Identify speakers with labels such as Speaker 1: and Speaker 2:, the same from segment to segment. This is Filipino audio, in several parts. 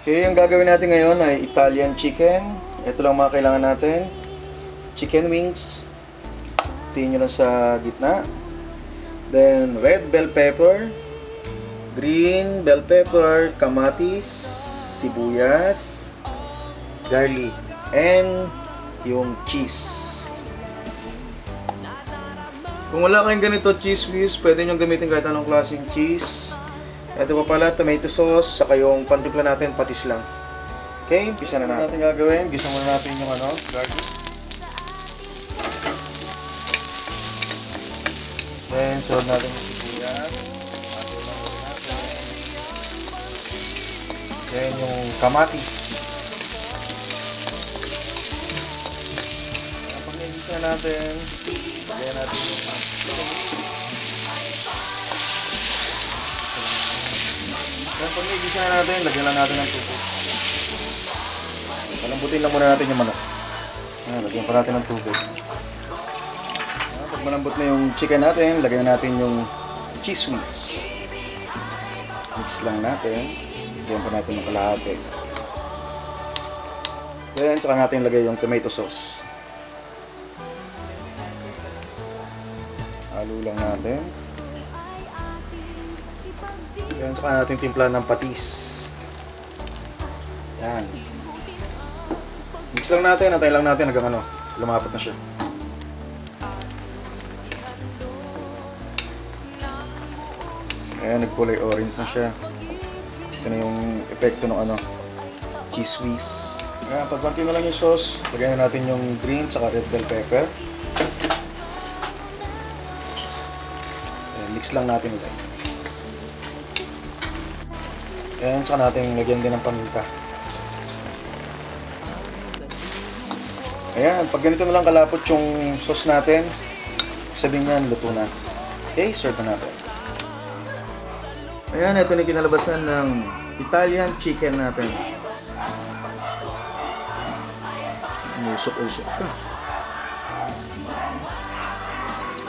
Speaker 1: Okay, ang gagawin natin ngayon ay Italian chicken. Ito lang mga kailangan natin. Chicken wings. Tingin nyo lang sa gitna. Then, red bell pepper. Green bell pepper. Kamatis. Sibuyas. Garlic. And yung cheese. Kung wala kayong ganito cheese whiz, pwede nyo gamitin kahit anong klaseng cheese. Ito pa pala, tomato sauce, saka yung pantimpla natin, patis lang. Okay, umpisa na natin gagawin. Gisa muna natin yung ano, garlic. Then, sunod natin yung sibuyas. Natin. Then, yung kamatis. Kapag naigisa natin, lagyan natin yung Then, pag naigisa na natin, lagyan lang natin ng tubig. Palambutin lang muna natin yung manok. Ayan, lagyan pa natin ng tubig. Ayan, pag malambot na yung chicken natin, lagyan na natin yung cheese whiz. Mix lang natin. Lagyan pa natin ng kalahati. Then, tsaka natin lagay yung tomato sauce. Halo lang natin. Yan, tsaka natin timpla ng patis. Yan. Mix lang natin, antay lang natin hanggang ano, lumapot na siya. Ayan, nagkulay orange na siya. Ito na yung epekto ng ano, cheese whiz. Ayan, pagbanti na lang yung sauce, lagyan na natin yung green tsaka red bell pepper. Ayan, mix lang natin ulit. Ayan, tsaka natin lagyan din ng paminta. Ayan, pag ganito na lang kalapot yung sauce natin, sabihin niyan, luto na. Okay, serve na natin. Ayan, ito na kinalabasan ng Italian chicken natin. Musok-usok ka.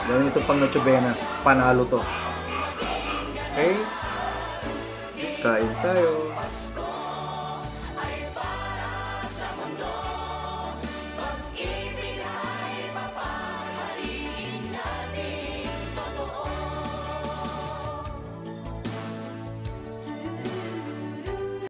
Speaker 1: Gawin ito pang Noche Buena. Panalo to. Okay? Kain tayo.